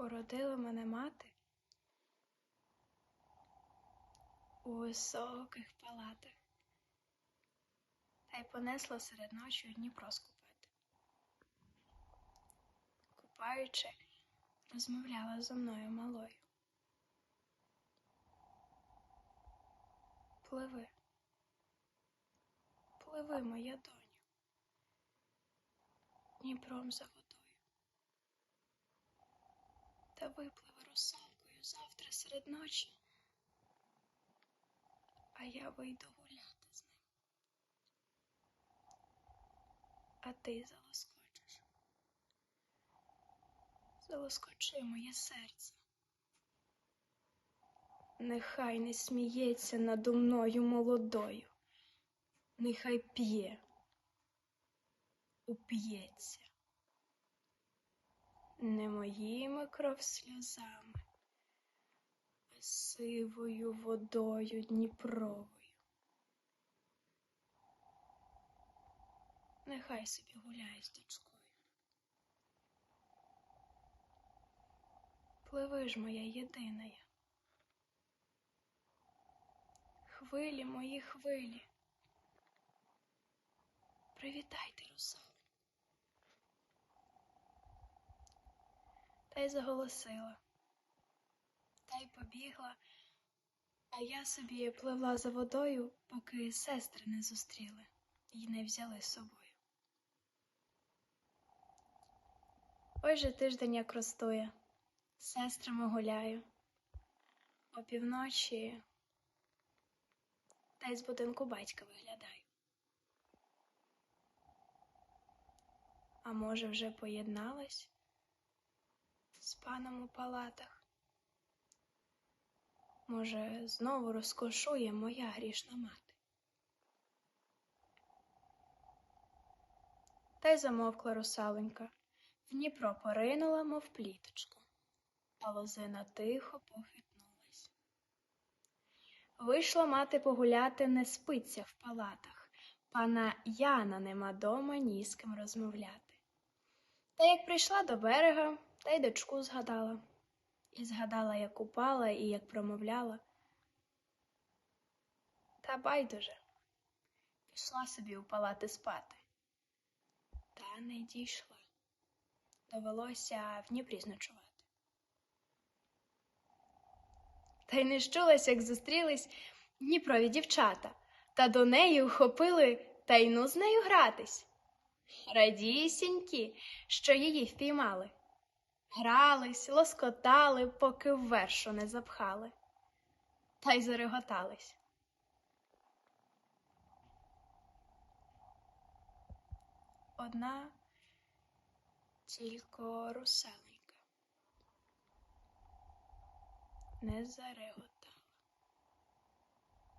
Породила мене мати у високих палатах та й понесла серед ночі у Дніпро скупати. Купаючи, розмовляла зо мною малою. Пливи, пливи, моя доню, Дніпром за водою. Та випливе русалкою завтра серед ночі, а я вийду гуляти з ним. А ти залоскочиш. Залоскочи моє серце. Нехай не сміється надо мною молодою, нехай п'є, уп'ється. Не моїми кров сльозами, а сивою водою Дніпровою. Нехай собі гуляє з дочкою. Пливи ж моя єдиная. Хвилі мої хвилі. Привітайте, русалу. Та й заголосила, та й побігла, а я собі пливла за водою, поки сестри не зустріли і не взяли з собою. Ой же тиждень як ростує, сестрами гуляю. Опівночі та й з будинку батька виглядаю. А може, вже поєдналась з паном у палатах? Може, знову розкошує моя грішна мати? Та й замовкла русаленька, в Дніпро поринула, мов пліточку, а лозина тихо похитнулась. Вийшла мати погуляти, не спиться в палатах. Пана Яна нема дома ні з ким розмовляти. Та як прийшла до берега, та й дочку згадала. І згадала, як упала і як промовляла. Та байдуже, пішла собі у палати спати. Та не дійшла. Довелося в Дніпрі зночувати. Та й не щулась, як зустрілись Дніпрові дівчата, та до неї ухопили та й ну з нею гратись. Радісінькі, що її впіймали. Грались, лоскотали, поки вершу не запхали, та й зареготались. Одна тільки русаленька не зареготала.